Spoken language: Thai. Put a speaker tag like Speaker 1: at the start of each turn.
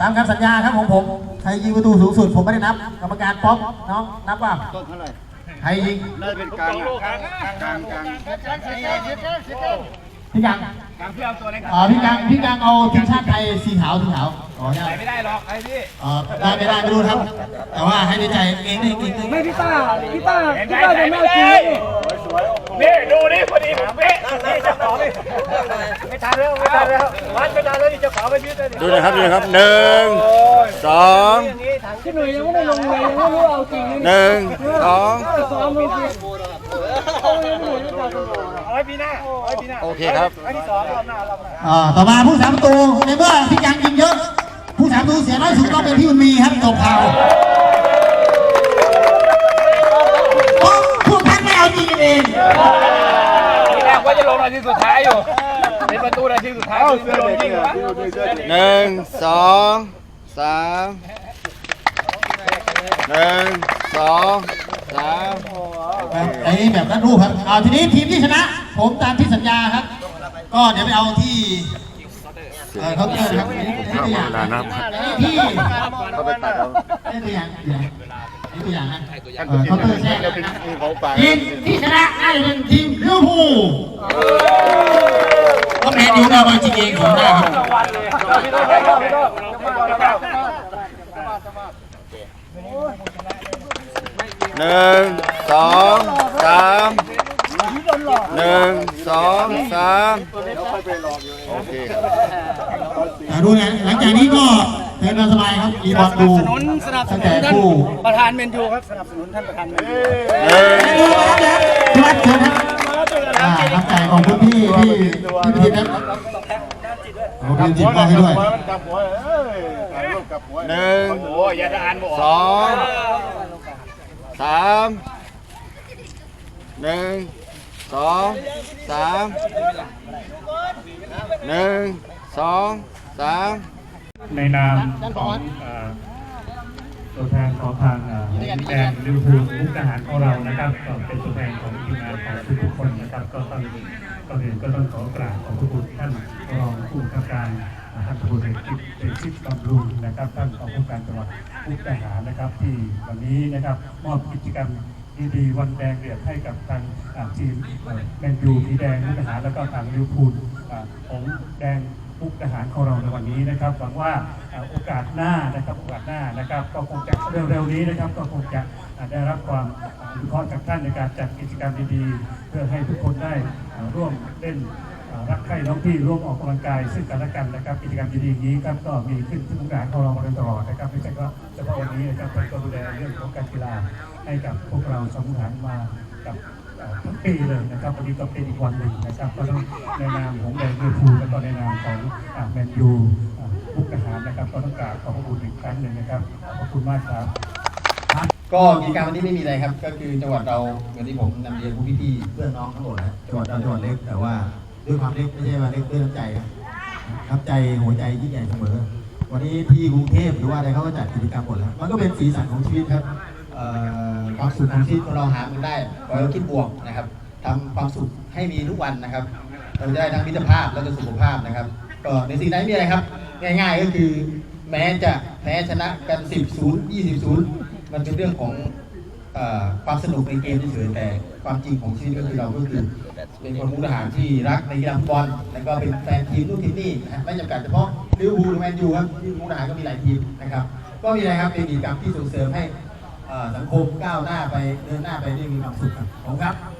Speaker 1: ตามคำสัญญาครับของผมใครยิงประตูสูงสุดผมไม่ได้นับกรรมการป๊อกน้องนับว่า
Speaker 2: ต้นเท่าไหร่
Speaker 1: ใครยิง
Speaker 2: น่าจะเป็นกลางอะกลางกลาง
Speaker 1: พี่กัง
Speaker 3: กลางพี่เอาตัวเล็ก
Speaker 1: อ๋อพี่กังพี่กังเอาทีมชาติไทยสีขาวสีขาวอ๋อใช่
Speaker 3: ไม่ได้หรอกไอ้พี่
Speaker 1: อ๋อได้ไม่ได้ไม่รู้ครับ แต่ว่าให้ในใจเองได้เองได้
Speaker 4: ไม่พี่ต้าพี่ต้า
Speaker 3: เห็นไหม
Speaker 4: พี่ต้าจะไม่เอาจริง
Speaker 3: นี่ดูนี่พอดีผมเป๊ะนี่เจ้าของนี่ไม่ทันแล้วไม่ทันแล้ววันไม่ทันแล้วนี่เจ้าของไปยืดเลย
Speaker 2: ดูนะครับดูนะครับหนึ่งสอง
Speaker 4: พี่หนุ่ยยังไม่ได้ลงเลยยังไม่รู้เอาจริง
Speaker 2: หนึ่งสอง
Speaker 4: ซ้อมลงจริงเอาเลยพี่หนุ่ยไม่ตัดตัว
Speaker 3: เอาไว้ปีหน้าเอาไว้ปีหน้า
Speaker 2: โอเคครับ
Speaker 3: ไว้ที่สองรอบหน้ารอบหน้า
Speaker 1: อ่าต่อมาผู้สามประตูในเมื่อพี่กังยิงเยอะ ผู้สามประตูเสียน้อยสุดต้องเป็นพี่บุญมีครับจบข่าว เอาจริงกันเอง
Speaker 3: ทีแรกว่าจะลงนาทีสุดท้ายอยู่ เป็นประตูนาทีสุดท้ายไม่ลงจริงเหรอ
Speaker 2: หนึ่งสองสามหนึ่งสองสาม
Speaker 1: ไอ้นี่แบบนัดรูปครับเอาทีนี้ทีมที่ชนะ ผมตามที่สัญญาครับ ก็เดี๋ยวไปเอาที่เอ่อเคาน์เตอร์นะครับอันนี้ตัวอย่างนะอันนี้ที่
Speaker 2: เขาไปตัดเอา
Speaker 1: อั นนี้ตัวอย่างเดี๋ยวอันนี้ตัวอย่างนะเอ่อเคาน์เตอร์แช่
Speaker 2: แล้วเป็นมีของป่า
Speaker 1: ทีมที่ชนะน่าจะเป็นทีมลิเวอร์พูลเพราะแมนยูเราเอาจริงเองของหน้าครับ
Speaker 3: พี่โต้พี่โต้พี่โต้พี่โต้
Speaker 2: หนึ่งสองสามหนึ่งสองสามโอเคครับ
Speaker 1: อ่าดูนะหลังจากนี้ก็ เดินมาสบายครับมีบอลดูตั้งแต่คู่
Speaker 4: ประธานเมนยูครับสนับสนุนท่านประธานเมนยู
Speaker 2: หนึ่ง
Speaker 1: ดูมาแล้วพี่วัดเชิญครับอ่าน้ำใจของคุณพี่ที่ที่พิธีนะครับเอาพี่จิบมาให้ด้วย
Speaker 2: หนึ่ง
Speaker 3: โอ้ยอย่าอ่านบอก
Speaker 2: สองสามหนึ่งสองสามหนึ่งสองสาม
Speaker 5: ในนามของตัวแทนของทางเอ่อแดงลิวพูลมุกทหารของเรานะครับก็เป็นตัวแทนของทีมงานของทุกๆคนนะครับ ก็ต้องก่อนอื่นก็ต้องขอกราบขอบพระคุณท่านรองผู้บังคับการท่านผู้บริหารเอกชิตบำรุงนะครับท่านของผู้การจังหวัดมุกทหารนะครับ ที่วันนี้นะครับมอบกิจกรรมดีๆวันแดงเดือดให้กับทางทีมแมนยูสีแดงมุกทหารแล้วก็ทางลิวพูลของแดง มุกทหารของเราในวันนี้นะครับหวังว่าโอกาสหน้านะครับโอกาสหน้านะครับ ก็คงจะเร็วๆนี้นะครับ ก็คงจะได้รับความอนุเคราะห์จากท่านในการจัดกิจกรรมดีๆ เพื่อให้ทุกคนได้ร่วมเล่นรักใคร่น้องพี่ร่วมออกกำลังกายซึ่งกันและกันนะครับ กิจกรรมดีๆอย่างนี้ครับก็มีขึ้นที่มุกทหารของเรามาโดยตลอดนะครับไม่ใช่ก็เฉพาะวันนี้นะครับท่านก็ดูแลเรื่องของการกีฬาให้กับพวกเราสมุทหารมากับ ทุกปีเลยนะครับวันนี้ก็เป็นอีกวันหนึ่งนะครับก็ต้องในนามของแดงลิเวอร์พูลแล้วก็ในนามของแมนยูอ่ามุกทหารนะครับก็ต้องกราบขอบพระคุณอีกครั้งหนึ่งนะครับขอบคุณมากครับ
Speaker 6: ก็กิจกรรมวันนี้ไม่มีอะไรครับ ก็คือจังหวัดเราอย่างที่ผมนำเรียนผู้พี่ๆเพื่อนน้องทั้งหมดนะจังหวัดเราจังหวัดเล็กแต่ว่าด้วยความเล็กไม่ใช่ว่าเล็กด้วยน้ำใจครับน้ำใจหัวใจยิ่งใหญ่เสมอวันนี้ที่กรุงเทพหรือว่าอะไรเขาก็จัดกิจกรรมหมดแล้วมันก็เป็นสีสันของชีวิตครับ ความสุขของชีวิตของเราหามันได้ขอให้เราคิดบวกนะครับทำความสุขให้มีทุกวันนะครับ เราจะได้ทั้งมิตรภาพและก็สุขภาพนะครับ ก็ในสิ่งนั้นมีอะไรครับ ง่าย ๆ ก็คือแม้จะแพ้ชนะกัน 10 0 20 0 มันเป็นเรื่องของอความสนุกในเกมเฉยๆแต่ความจริงของชีวิตก็คือเราก็คือเป็นคนมุกทหารที่รักในกีฬาฟุตบอลแล้วก็เป็นแฟนทีมนู่นทีมนี่นะไม่จำกัดเฉพาะลิเวอร์พูลหรือแมนยูครับที่มุกทหารก็มีหลายทีมนะครับ ก็มีอะไรครับเป็นกิจกรรมที่ส่งเสริมให้ สังคมก้าวหน้าไปเดินหน้าไปได้มีความสุขครับผมครับ